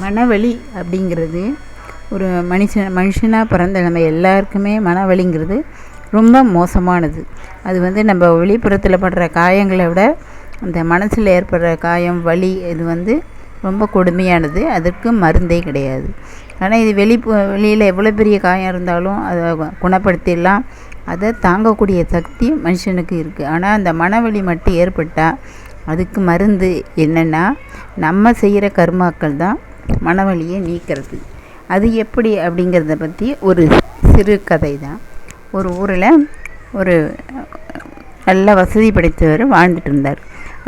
மனவலி அப்படிங்கிறது ஒரு மனுஷன் மனுஷனாக பிறந்த நம்ம எல்லாருக்குமே மனவலிங்கிறது ரொம்ப மோசமானது. அது வந்து நம்ம வெளிப்புறத்தில் படுற காயங்களை விட அந்த மனசில் ஏற்படுற காயம் வலி இது வந்து ரொம்ப கொடுமையானது. அதற்கு மருந்தே கிடையாது. ஆனால் இது வெளி வெளியில் எவ்வளோ பெரிய காயம் இருந்தாலும் அதை குணப்படுத்திடலாம். அதை தாங்கக்கூடிய சக்தி மனுஷனுக்கு இருக்குது ஆனால் அந்த மனவலி மட்டும் ஏற்பட்டால் அதுக்கு மருந்து என்னென்னா நம்ம செய்கிற கர்மாக்கள் தான் மனவலியை நீக்கிறது. அது எப்படி அப்படிங்கிறத பற்றி ஒரு சிறு கதை தான் ஒரு ஊரில் ஒரு நல்ல வசதி படைத்தவர் வாழ்ந்துட்டு இருந்தார்.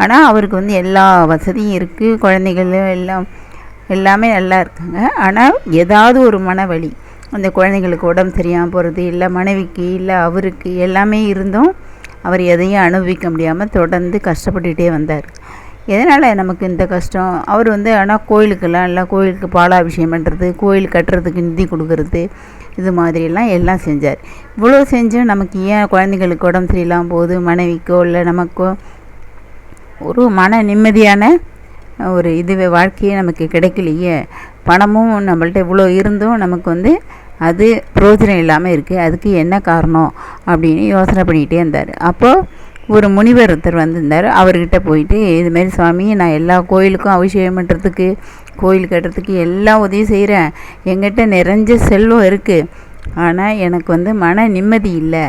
ஆனால் அவருக்கு வந்து எல்லா வசதியும் இருக்குது குழந்தைகளும் எல்லாம் எல்லாமே நல்லா இருக்காங்க. ஆனால் ஏதாவது ஒரு மனவலி அந்த குழந்தைங்களுக்கு உடம்பு சரியாக போகிறது இல்லை மனைவிக்கு இல்லை அவருக்கு எல்லாமே இருந்தும் அவர் எதையும் அனுபவிக்க முடியாமல் தொடர்ந்து கஷ்டப்பட்டுகிட்டே வந்தார். எதனால் நமக்கு இந்த கஷ்டம்? அவர் வந்து ஆனால் கோயிலுக்கெல்லாம் எல்லாம் கோயிலுக்கு பாலாபிஷேகம் பண்ணுறது கோயில் கட்டுறதுக்கு நிதி கொடுக்கறது இது மாதிரிலாம் எல்லாம் செஞ்சார். இவ்வளோ செஞ்சும் நமக்கு ஏன் குழந்தைங்களுக்கு உடம்பு சரியில்லாமல் போகுது? மனைவிக்கோ இல்லை நமக்கோ? ஒரு மன நிம்மதியான ஒரு இதுவே வாழ்க்கையே நமக்கு கிடைக்கலையே. பணமும் நம்மள்ட்ட இவ்வளோ இருந்தும் நமக்கு வந்து அது பிரயோஜனம் இல்லாமல் இருக்குது அதுக்கு என்ன காரணம்? அப்படின்னு யோசனை பண்ணிக்கிட்டே இருந்தார். அப்போது ஒரு முனிவர் ஒருத்தர் வந்திருந்தார். அவர்கிட்ட போயிட்டு இதுமாரி சுவாமி நான் எல்லா கோயிலுக்கும் அபிஷேகம் பண்ணுறதுக்கு கோயில் கட்டுறதுக்கு எல்லா உதவியும் செய்கிறேன் எங்கிட்ட நிறைஞ்ச செல்வம் இருக்குது ஆனால் எனக்கு வந்து மன நிம்மதி இல்லை.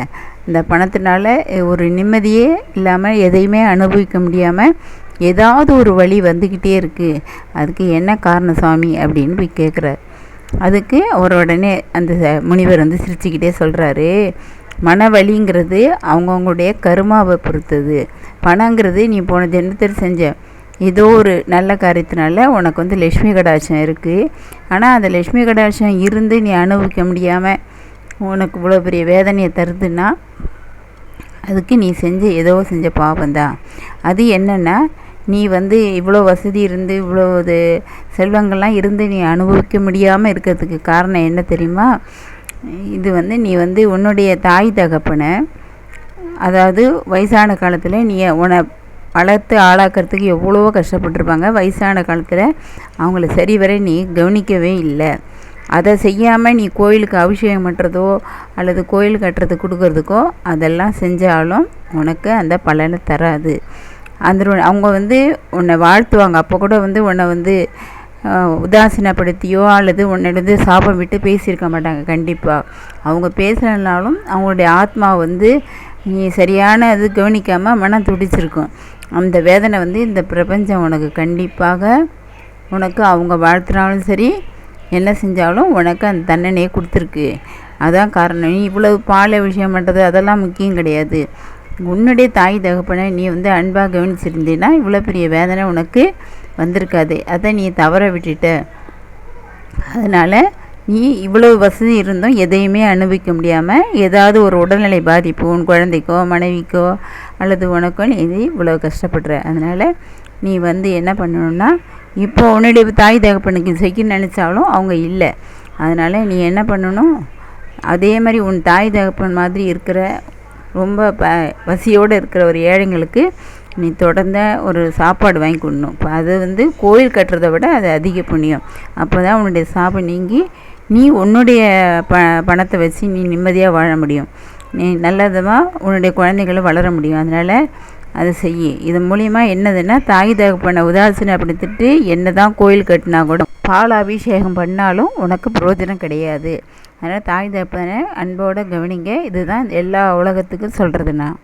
இந்த பணத்தினால ஒரு நிம்மதியே இல்லாமல் எதையுமே அனுபவிக்க முடியாமல் ஏதாவது ஒரு வழி வந்துக்கிட்டே இருக்குது அதுக்கு என்ன காரணம் சுவாமி? அப்படின்னு போய் கேட்குறாரு அதுக்கு அவர் உடனே அந்த முனிவர் வந்து சிரிச்சுக்கிட்டே சொல்கிறாரு மனவலிங்கிறது அவங்கவுங்களுடைய கருமாவை பொறுத்தது. பணங்கிறது நீ போன ஜென்மத்தில் செஞ்ச ஏதோ ஒரு நல்ல காரியத்தினால உனக்கு வந்து லக்ஷ்மி கடாட்சம் இருக்குது ஆனால் அந்த லக்ஷ்மி கடாட்சம் இருந்து நீ அனுபவிக்க முடியாமல் உனக்கு இவ்வளோ பெரிய வேதனையை தருதுன்னா அதுக்கு நீ செஞ்ச ஏதோ செஞ்ச பாவம்தான் அது என்னென்னா நீ வந்து இவ்வளோ வசதி இருந்து இவ்வளோ இது செல்வங்கள்லாம் இருந்து நீ அனுபவிக்க முடியாமல் இருக்கிறதுக்கு காரணம் என்ன தெரியுமா? இது வந்து நீ வந்து உன்னுடைய தாய் தகப்பனை அதாவது வயசான காலத்தில் நீ உன்னை வளர்த்து ஆளாக்கிறதுக்கு எவ்வளவோ கஷ்டப்பட்டுருப்பாங்க. வயசான காலத்தில் அவங்கள சரிவர நீ கவனிக்கவே இல்லை. அதை செய்யாமல் நீ கோயிலுக்கு அபிஷேகம் பண்ணுறதோ அல்லது கோயில் கட்டுறதுக்கு கொடுக்கறதுக்கோ அதெல்லாம் செஞ்சாலும் உனக்கு அந்த பலனை தராது. அந்த அவங்க வந்து உன்னை வாழ்த்துவாங்க. அப்போ கூட வந்து உன்னை வந்து உதாசீனப்படுத்தியோ அல்லது உன்னிடந்து சாபம் விட்டு பேசியிருக்க மாட்டாங்க கண்டிப்பாக அவங்க பேசலைனாலும் அவங்களுடைய ஆத்மா வந்து நீ சரியான இது கவனிக்காமல் மனம் துடிச்சிருக்கும். அந்த வேதனை வந்து இந்த பிரபஞ்சம் உனக்கு கண்டிப்பாக உனக்கு அவங்க வாழ்த்துனாலும் சரி என்ன செஞ்சாலும் உனக்கு அந்த தண்டனையை கொடுத்துருக்கு. அதான் காரணம். நீ இவ்வளவு பாலை விஷயம் பண்ணுறது அதெல்லாம் முக்கியம் கிடையாது. உன்னுடைய தாய் தகப்பனை நீ வந்து அன்பாக கவனிச்சிருந்தீன்னா இவ்வளோ பெரிய வேதனை உனக்கு வந்திருக்காது. அதை நீ தவற விட்டுட்ட. அதனால் நீ இவ்வளவு வசதி இருந்தும் எதையுமே அனுபவிக்க முடியாமல் ஏதாவது ஒரு உடல்நிலை பாதிப்பு உன் குழந்தைக்கோ மனைவிக்கோ அல்லது உனக்கோ நீ இது இவ்வளோ கஷ்டப்படுற. அதனால் நீ வந்து என்ன பண்ணணும்னா இப்போ உன்னுடைய தாய் தகப்பனுக்கு செய்ய நினச்சாலும் அவங்க இல்லை. அதனால் நீ என்ன பண்ணணும்? அதே மாதிரி உன் தாய் தகப்பன் மாதிரி இருக்கிற ரொம்ப ப வசியோடு இருக்கிற ஒரு ஏழைங்களுக்கு நீ தொடர்ந்த ஒரு சாப்பாடு வாங்கி கொடுணும். இப்போ அது வந்து கோயில் கட்டுறதை விட அது அதிக புண்ணியம். அப்போ தான் உன்னுடைய சாபம் நீங்கி நீ உன்னுடைய ப பணத்தை வச்சு நீ நிம்மதியாக வாழ முடியும். நீ நல்லதமாக உன்னுடைய குழந்தைகளை வளர முடியும். அதனால் அதை செய் இது மூலிமா என்னதுன்னா தாய் தகப்பனை உதாசீனப்படுத்திட்டு என்ன தான் கோயில் கட்டினா கூட பால் அபிஷேகம் பண்ணாலும் உனக்கு பிரயோஜனம் கிடையாது. அதனால் தாய் தகப்பனை அன்போடு கவனிங்க. இதுதான் எல்லா உலகத்துக்கும் சொல்கிறது நான்